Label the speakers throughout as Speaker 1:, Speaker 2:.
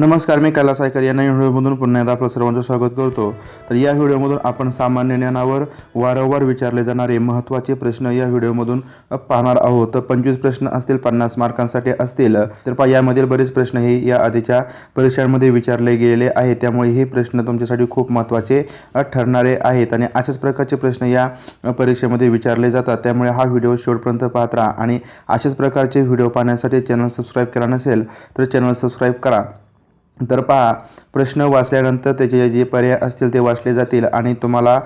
Speaker 1: नमस्कार मी कैलास सायकर या नवीन व्हिडिओमधून पुन्हा एकदा आपलं सर्वांचं स्वागत करतो तर या व्हिडिओमधून आपण सामान्य ज्ञानावर वारंवार विचारले जाणारे महत्त्वाचे प्रश्न या व्हिडिओमधून पाहणार आहोत तर पंचवीस प्रश्न असतील पन्नास मार्कांसाठी असतील तर यामध्ये यामधील बरेच प्रश्न हे या आधीच्या परीक्षांमध्ये विचारले गेलेले आहेत त्यामुळे हे प्रश्न तुमच्यासाठी खूप महत्त्वाचे ठरणारे आहेत आणि अशाच प्रकारचे प्रश्न या परीक्षेमध्ये विचारले जातात त्यामुळे हा व्हिडिओ शेवटपर्यंत पाहत राहा आणि अशाच प्रकारचे व्हिडिओ पाहण्यासाठी चॅनल सबस्क्राईब केला नसेल तर चॅनल सबस्क्राईब करा तर पहा प्रश्न वाचल्यानंतर त्याचे जे पर्याय असतील ते वाचले जातील आणि तुम्हाला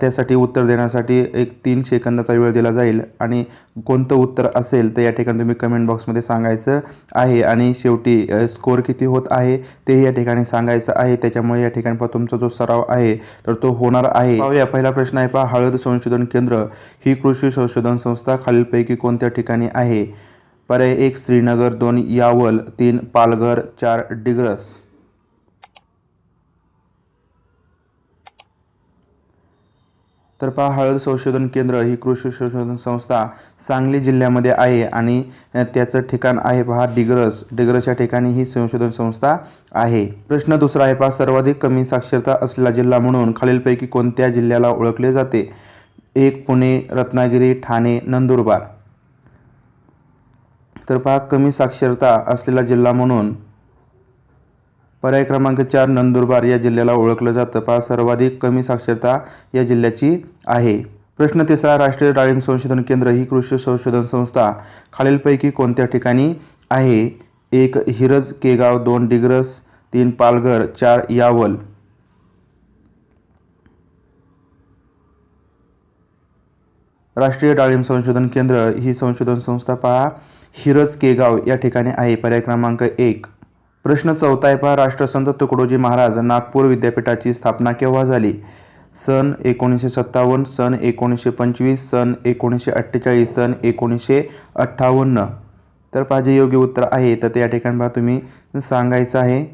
Speaker 1: त्यासाठी उत्तर देण्यासाठी एक तीन सेकंदाचा वेळ दिला जाईल आणि कोणतं उत्तर असेल तर या ठिकाणी तुम्ही कमेंट बॉक्समध्ये सांगायचं आहे आणि शेवटी स्कोअर किती होत आहे तेही या ठिकाणी सांगायचं आहे त्याच्यामुळे या ठिकाणी तुमचा जो सराव आहे तर तो होणार आहे पहिला प्रश्न आहे पहा हळद संशोधन केंद्र ही कृषी संशोधन संस्था खालीलपैकी कोणत्या ठिकाणी आहे पर्याय एक श्रीनगर दोन यावल तीन पालघर चार डिग्रस तर पहा हळद संशोधन केंद्र ही कृषी संशोधन संस्था सांगली जिल्ह्यामध्ये आहे आणि त्याचं ठिकाण आहे पहा डिग्रस डिग्रस या ठिकाणी ही संशोधन संस्था आहे प्रश्न दुसरा आहे पहा सर्वाधिक कमी साक्षरता असलेला जिल्हा म्हणून खालीलपैकी कोणत्या जिल्ह्याला ओळखले जाते एक पुणे रत्नागिरी ठाणे नंदुरबार तर पहा कमी साक्षरता असलेला जिल्हा म्हणून पर्याय क्रमांक चार नंदुरबार या जिल्ह्याला ओळखलं जातं पहा सर्वाधिक कमी साक्षरता या जिल्ह्याची आहे प्रश्न तिसरा राष्ट्रीय डाळिंब संशोधन केंद्र ही कृषी संशोधन संस्था खालीलपैकी कोणत्या ठिकाणी आहे एक हिरज केगाव दोन डिग्रस तीन पालघर चार यावल राष्ट्रीय डाळिंब संशोधन केंद्र ही संशोधन संस्था पहा हिरज केगाव या ठिकाणी आहे पर्याय क्रमांक एक प्रश्न चौथा आहे पहा राष्ट्रसंत तुकडोजी महाराज नागपूर विद्यापीठाची स्थापना केव्हा झाली सन एकोणीसशे सत्तावन्न सन एकोणीसशे पंचवीस सन एकोणीसशे अठ्ठेचाळीस सन एकोणीसशे अठ्ठावन्न तर पाहिजे योग्य उत्तर आहे तर त्या या ठिकाणी पहा तुम्ही सांगायचं आहे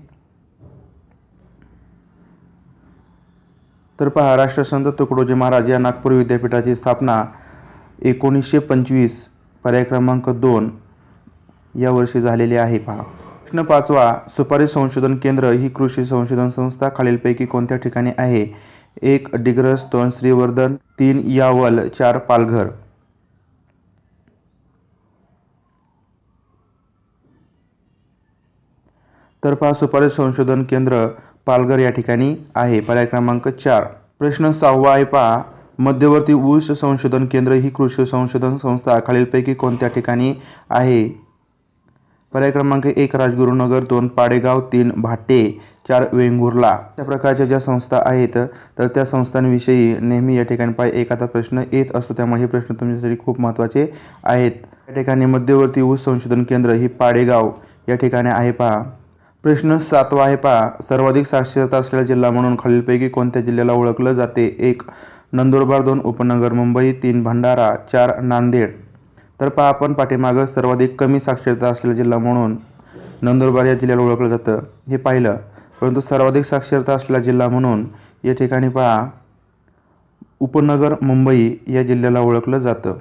Speaker 1: तर पहा राष्ट्रसंत तुकडोजी महाराज या नागपूर विद्यापीठाची स्थापना एकोणीसशे पंचवीस पर्याय क्रमांक दोन या वर्षी झालेली आहे पहा प्रश्न पाचवा सुपारी संशोधन केंद्र ही कृषी संशोधन संस्था खालीलपैकी कोणत्या ठिकाणी आहे एक डिग्रस दोन श्रीवर्धन तीन यावल चार पालघर तर पहा सुपारी संशोधन केंद्र पालघर या ठिकाणी आहे पर्याय क्रमांक चार प्रश्न सहावा आहे पहा मध्यवर्ती ऊस संशोधन केंद्र ही कृषी संशोधन संस्था खालीलपैकी कोणत्या ठिकाणी आहे पर्याय क्रमांक एक राजगुरुनगर दोन पाडेगाव तीन भाटे चार वेंगुर्ला अशा प्रकारच्या ज्या संस्था आहेत तर त्या संस्थांविषयी नेहमी या ठिकाणी पाय एखादा प्रश्न येत असतो त्यामुळे हे प्रश्न तुमच्यासाठी खूप महत्त्वाचे आहेत या ठिकाणी मध्यवर्ती ऊस संशोधन केंद्र ही पाडेगाव या ठिकाणी आहे पहा प्रश्न सातवा आहे पहा सर्वाधिक साक्षरता असलेला जिल्हा म्हणून खालीलपैकी कोणत्या जिल्ह्याला ओळखलं जाते एक नंदुरबार दोन उपनगर मुंबई तीन भंडारा चार नांदेड तर पहा आपण पाठीमागं सर्वाधिक कमी साक्षरता असलेला जिल्हा म्हणून नंदुरबार या जिल्ह्याला ओळखलं जातं हे पाहिलं परंतु सर्वाधिक साक्षरता असलेला जिल्हा म्हणून या ठिकाणी पहा उपनगर मुंबई या जिल्ह्याला ओळखलं जातं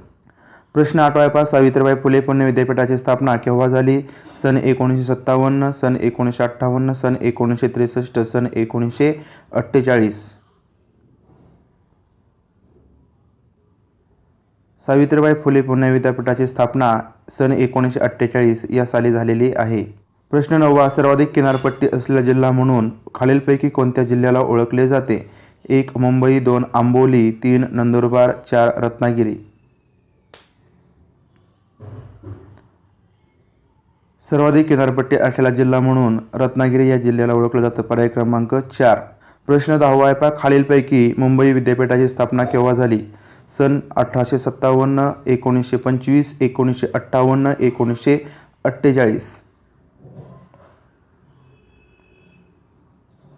Speaker 1: प्रश्न आठवाय पास सावित्रीबाई फुले पुणे विद्यापीठाची स्थापना केव्हा झाली सन एकोणीसशे सत्तावन्न सन एकोणीसशे अठ्ठावन्न सन एकोणीसशे त्रेसष्ट सन एकोणीसशे अठ्ठेचाळीस सावित्रीबाई फुले पुणे विद्यापीठाची स्थापना सन एकोणीसशे अठ्ठेचाळीस या साली झालेली आहे प्रश्न नववा सर्वाधिक किनारपट्टी असलेला जिल्हा म्हणून खालीलपैकी कोणत्या जिल्ह्याला ओळखले जाते एक मुंबई दोन आंबोली तीन नंदुरबार चार रत्नागिरी सर्वाधिक किनारपट्टी असलेला जिल्हा म्हणून रत्नागिरी या जिल्ह्याला ओळखलं जातं पर्याय क्रमांक चार प्रश्न दहावा खालीलपैकी मुंबई विद्यापीठाची स्थापना केव्हा झाली सन अठराशे सत्तावन्न एकोणीसशे पंचवीस एकोणीसशे अठ्ठावन्न एकोणीसशे अठ्ठेचाळीस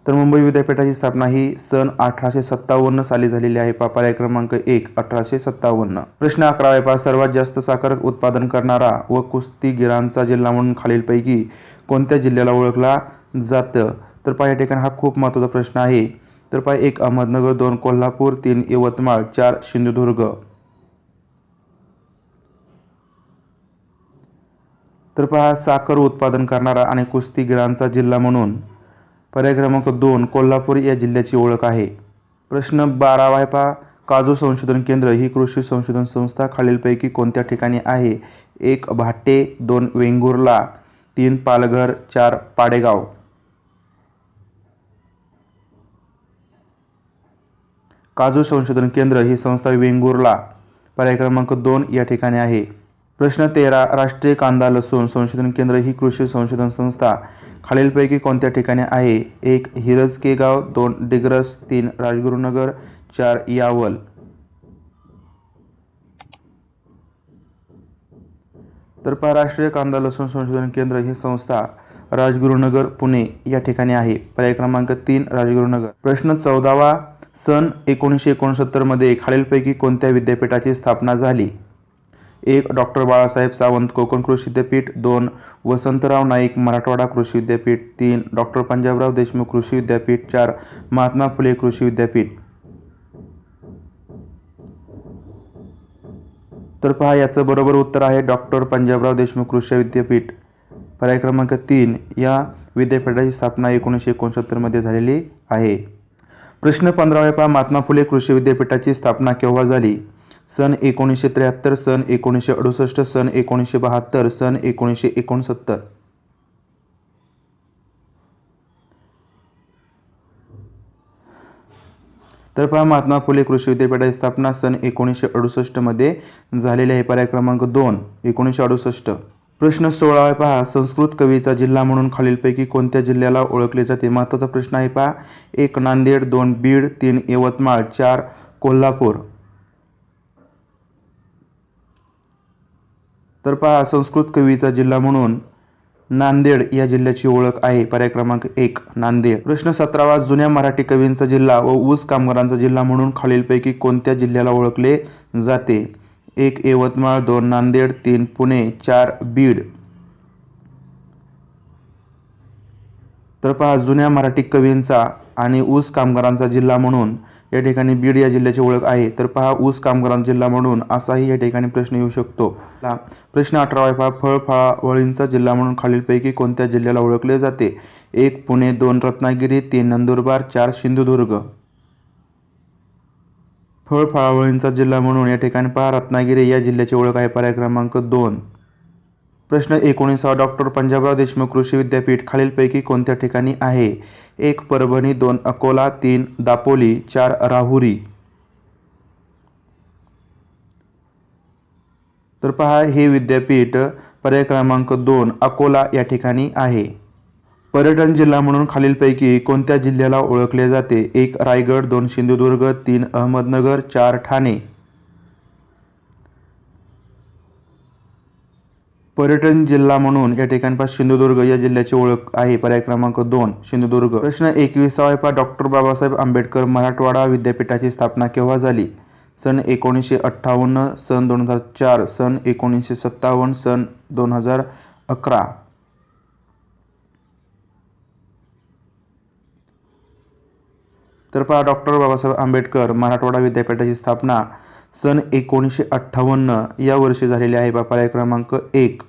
Speaker 1: तर मुंबई विद्यापीठाची स्थापना ही सन अठराशे सत्तावन्न साली झालेली आहे पापार्या क्रमांक एक अठराशे सत्तावन्न प्रश्न अकरावा आहे सर्वात जास्त साखर उत्पादन करणारा व कुस्तीगिरांचा जिल्हा म्हणून खालीलपैकी कोणत्या जिल्ह्याला ओळखला जातं तर पहा या ठिकाणी हा खूप महत्त्वाचा प्रश्न आहे तर पाय एक अहमदनगर दोन कोल्हापूर तीन यवतमाळ चार सिंधुदुर्ग तर पहा साखर उत्पादन करणारा आणि कुस्तीगिरांचा जिल्हा म्हणून पर्याय क्रमांक दोन कोल्हापूर या जिल्ह्याची ओळख आहे प्रश्न बारावा आहे काजू संशोधन केंद्र ही कृषी संशोधन संस्था खालीलपैकी कोणत्या ठिकाणी आहे एक भाटे दोन वेंगुर्ला तीन पालघर चार पाडेगाव काजू संशोधन केंद्र ही संस्था वेंगुर्ला पर्याय क्रमांक दोन या ठिकाणी आहे प्रश्न तेरा राष्ट्रीय कांदा लसूण संशोधन केंद्र ही कृषी संशोधन संस्था खालीलपैकी कोणत्या ठिकाणी आहे एक हिरज केगाव दोन डिग्रस तीन राजगुरुनगर चार यावल तर पहा राष्ट्रीय कांदा लसूण संशोधन केंद्र ही संस्था राजगुरुनगर पुणे या ठिकाणी आहे पर्याय क्रमांक तीन राजगुरुनगर प्रश्न चौदावा सन एकोणीसशे एकोणसत्तरमध्ये खालीलपैकी कोणत्या विद्यापीठाची स्थापना झाली एक डॉक्टर बाळासाहेब सावंत कोकण कृषी विद्यापीठ दोन वसंतराव नाईक मराठवाडा कृषी विद्यापीठ तीन डॉक्टर पंजाबराव देशमुख कृषी विद्यापीठ चार महात्मा फुले कृषी विद्यापीठ तर पहा याचं बरोबर उत्तर आहे डॉक्टर पंजाबराव देशमुख कृषी विद्यापीठ पर्याय क्रमांक तीन या विद्यापीठाची स्थापना एकोणीसशे एकोणसत्तरमध्ये झालेली आहे प्रश्न पंधराव्या पहा महात्मा फुले कृषी विद्यापीठाची स्थापना केव्हा झाली सन एकोणीसशे त्र्याहत्तर सन एकोणीसशे अडुसष्ट सन एकोणीसशे बहात्तर सन एकोणीसशे एकोणसत्तर तर पहा महात्मा फुले कृषी विद्यापीठाची स्थापना सन एकोणीसशे अडुसष्टमध्ये झालेली आहे पर्याय क्रमांक दोन एकोणीसशे अडुसष्ट प्रश्न सोळा आहे पहा संस्कृत कवीचा जिल्हा म्हणून खालीलपैकी कोणत्या जिल्ह्याला ओळखले जाते महत्त्वाचा प्रश्न आहे पहा एक नांदेड दोन बीड तीन यवतमाळ चार कोल्हापूर तर पहा संस्कृत कवीचा जिल्हा म्हणून नांदेड या जिल्ह्याची ओळख आहे पर्याय क्रमांक एक नांदेड प्रश्न सतरावा जुन्या मराठी कवींचा जिल्हा व ऊस कामगारांचा जिल्हा म्हणून खालीलपैकी कोणत्या जिल्ह्याला ओळखले जाते एक यवतमाळ दोन नांदेड तीन पुणे चार बीड तर पहा जुन्या मराठी कवींचा आणि ऊस कामगारांचा जिल्हा म्हणून या ठिकाणी बीड या जिल्ह्याची ओळख आहे तर पहा ऊस कामगारांचा जिल्हा म्हणून असाही या ठिकाणी प्रश्न येऊ शकतो प्रश्न अठरावा पहा फळफळावळींचा जिल्हा म्हणून खालीलपैकी कोणत्या जिल्ह्याला ओळखले जाते एक पुणे दोन रत्नागिरी तीन नंदुरबार चार सिंधुदुर्ग फळफळावळींचा जिल्हा म्हणून या ठिकाणी पहा रत्नागिरी या जिल्ह्याची ओळख आहे पर्याय क्रमांक दोन प्रश्न एकोणीसावा डॉक्टर पंजाबराव देशमुख कृषी विद्यापीठ खालीलपैकी कोणत्या ठिकाणी आहे एक परभणी दोन अकोला तीन दापोली चार राहुरी तर पहा हे विद्यापीठ पर्याय क्रमांक दोन अकोला या ठिकाणी आहे पर्यटन जिल्हा म्हणून खालीलपैकी कोणत्या जिल्ह्याला ओळखले जाते एक रायगड दोन सिंधुदुर्ग तीन अहमदनगर चार ठाणे पर्यटन जिल्हा म्हणून या ठिकाणपास सिंधुदुर्ग या जिल्ह्याची ओळख आहे पर्याय क्रमांक दोन सिंधुदुर्ग प्रश्न एकविसावा पा डॉक्टर बाबासाहेब आंबेडकर मराठवाडा विद्यापीठाची स्थापना केव्हा झाली सन एकोणीसशे अठ्ठावन्न सन दोन हजार चार सन एकोणीसशे सत्तावन्न सन दोन हजार अकरा तर पहा डॉक्टर बाबासाहेब आंबेडकर मराठवाडा विद्यापीठाची स्थापना सन एकोणीसशे अठ्ठावन्न या वर्षी झालेली आहे बा पर्याय क्रमांक एक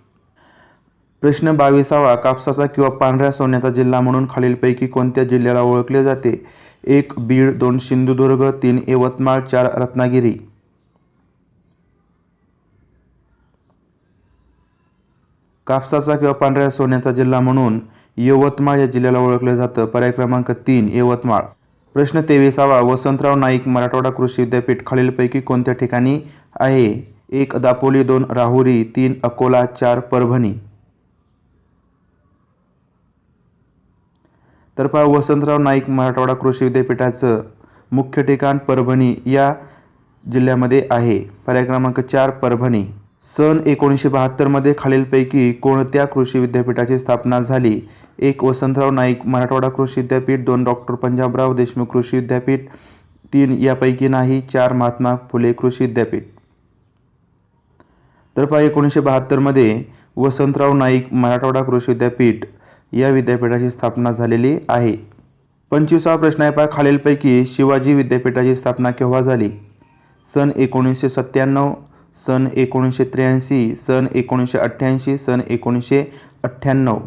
Speaker 1: प्रश्न बावीसावा कापसाचा किंवा पांढऱ्या सोन्याचा जिल्हा म्हणून खालीलपैकी कोणत्या जिल्ह्याला ओळखले जाते एक बीड दोन सिंधुदुर्ग तीन यवतमाळ चार रत्नागिरी कापसाचा किंवा पांढऱ्या सोन्याचा जिल्हा म्हणून यवतमाळ या जिल्ह्याला ओळखलं जातं पर्याय क्रमांक तीन यवतमाळ प्रश्न तेविसावा वसंतराव नाईक मराठवाडा कृषी विद्यापीठ खालीलपैकी कोणत्या ठिकाणी आहे एक दापोली दोन राहुरी तीन अकोला चार परभणी तर पहा वसंतराव नाईक मराठवाडा कृषी विद्यापीठाचं मुख्य ठिकाण परभणी या जिल्ह्यामध्ये आहे पर्याय क्रमांक चार परभणी सन एकोणीसशे बहात्तरमध्ये खालीलपैकी कोणत्या कृषी विद्यापीठाची स्थापना झाली एक वसंतराव नाईक मराठवाडा कृषी विद्यापीठ दोन डॉक्टर पंजाबराव देशमुख कृषी विद्यापीठ तीन यापैकी नाही चार महात्मा फुले कृषी विद्यापीठ तर पहा एकोणीसशे बहात्तरमध्ये वसंतराव नाईक मराठवाडा कृषी विद्यापीठ या विद्यापीठाची स्थापना झालेली आहे पंचवीसावा प्रश्न आहे पहा खालीलपैकी शिवाजी विद्यापीठाची स्थापना केव्हा झाली सन एकोणीसशे सत्त्याण्णव सन एकोणीसशे त्र्याऐंशी सन एकोणीसशे अठ्ठ्याऐंशी सन एकोणीसशे अठ्ठ्याण्णव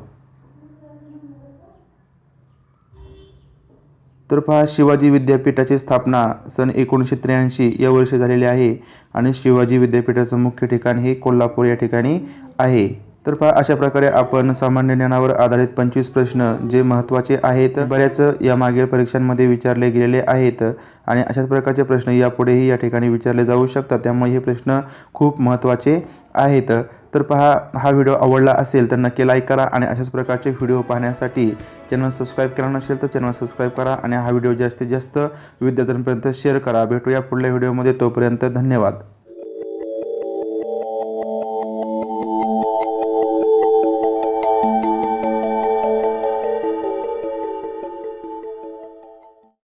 Speaker 1: तर पहा शिवाजी विद्यापीठाची स्थापना सन एकोणीसशे त्र्याऐंशी या वर्षी झालेली आहे आणि शिवाजी विद्यापीठाचं मुख्य ठिकाण हे कोल्हापूर या ठिकाणी आहे तर पहा अशा प्रकारे आपण सामान्य ज्ञानावर आधारित पंचवीस प्रश्न जे महत्त्वाचे आहेत बऱ्याच या मागील परीक्षांमध्ये विचारले गेलेले आहेत आणि अशाच प्रकारचे प्रश्न यापुढेही या ठिकाणी विचारले जाऊ शकतात त्यामुळे हे प्रश्न खूप महत्त्वाचे आहेत तर पहा हा व्हिडिओ आवडला असेल तर नक्की लाईक करा आणि अशाच प्रकारचे व्हिडिओ पाहण्यासाठी चॅनल सबस्क्राईब केला नसेल तर चॅनल सबस्क्राईब करा आणि हा व्हिडिओ जास्तीत जास्त विद्यार्थ्यांपर्यंत शेअर करा भेटूया पुढल्या व्हिडिओमध्ये तोपर्यंत धन्यवाद